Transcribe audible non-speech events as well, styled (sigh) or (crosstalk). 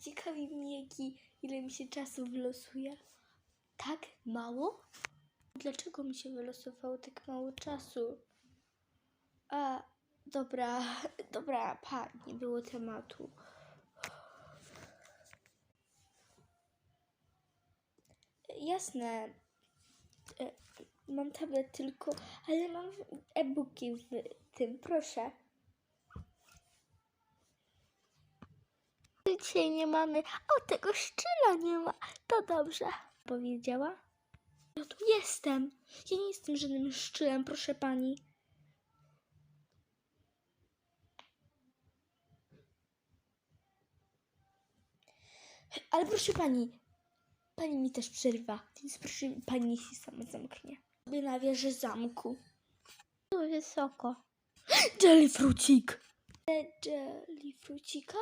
Ciekawi mnie, jaki, ile mi się czasu wylosuje. Tak mało? Dlaczego mi się wylosowało tak mało czasu? A, dobra, (laughs) dobra, pa, nie było tematu. Jasne. E, Mam tablet tylko, ale mam e-booki w tym, proszę. Dzisiaj nie mamy, o tego szczyla nie ma. To dobrze. Powiedziała? Ja tu jestem. Ja nie jestem żadnym szczylem, proszę pani. Ale proszę pani, pani mi też przerywa, więc proszę pani się sama zamknie. Sobie na wieży zamku. Tu wysoko. (gasps) Jellyfrucik! Jellyfrucika?